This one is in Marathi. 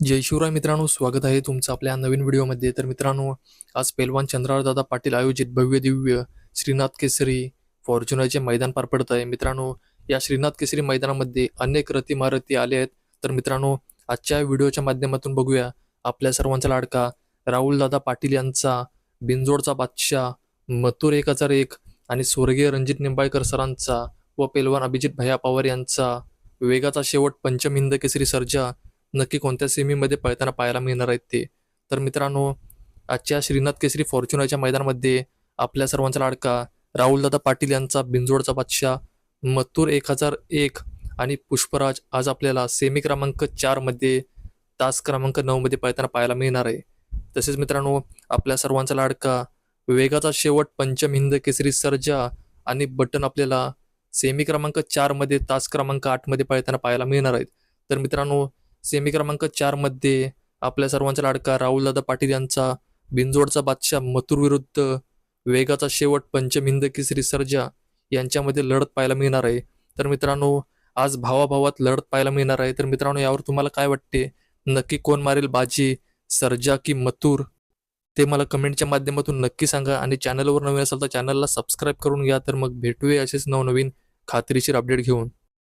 जय शिवराय मित्रांनो स्वागत आहे तुमचं आपल्या नवीन व्हिडिओमध्ये. तर मित्रांनो आज पेलवान चंद्रारदादा पाटील आयोजित भव्य दिव्य श्रीनाथ केसरी फॉर्च्युनरचे मैदान पार पडत आहे. मित्रांनो या श्रीनाथ केसरी मैदानामध्ये अनेक रती महारथी आले आहेत. तर मित्रांनो आजच्या व्हिडिओच्या माध्यमातून बघूया आपल्या सर्वांचा लाडका राहुलदादा पाटील यांचा बिंजोडचा बादशाह मथुर एक हजार एक आणि स्वर्गीय रणजित निंबाळकर सरांचा व पेलवान अभिजित भैया पवार यांचा वेगाचा शेवट पंचम हिंद केसरी सर्जा नक्की कोणत्या सेमीमध्ये पळताना पाहायला मिळणार आहेत ते. तर मित्रांनो आजच्या श्रीनाथ केसरी फॉर्च्युनरच्या मैदानामध्ये आपल्या सर्वांचा लाडका राहुलदादा पाटील यांचा बिंजोडचा बादशाह मथुर एक हजार एक आणि पुष्पराज आज आपल्याला सेमी क्रमांक चारमध्ये तास क्रमांक नऊमध्ये पळताना पाहायला मिळणार आहे. तसेच मित्रांनो आपल्या सर्वांचा लाडका वेगाचा शेवट पंचम हिंद केसरी सर्जा आणि बटन आपल्याला सेमी क्रमांक चारमध्ये तास क्रमांक आठमध्ये पळताना पाहायला मिळणार आहेत. तर मित्रांनो सेमी क्रमांक चारमध्ये आपल्या सर्वांचा लाडका राहुलदादा पाटील यांचा बिंजोडचा बादशाह मथुर विरुद्ध वेगाचा शेवट पंचमिंद केसरी सर्जा यांच्यामध्ये लढत पाहायला मिळणार आहे. तर मित्रांनो आज भावाभावात लढत पाहायला मिळणार आहे. तर मित्रांनो यावर तुम्हाला काय वाटते? नक्की कोण मारेल बाजी सर्जा की मथुर? ते मला कमेंटच्या माध्यमातून नक्की सांगा आणि चॅनलवर नवीन असाल तर चॅनलला सबस्क्राईब करून घ्या. तर मग भेटूया असेच नवनवीन खात्रीशीर अपडेट घेऊन.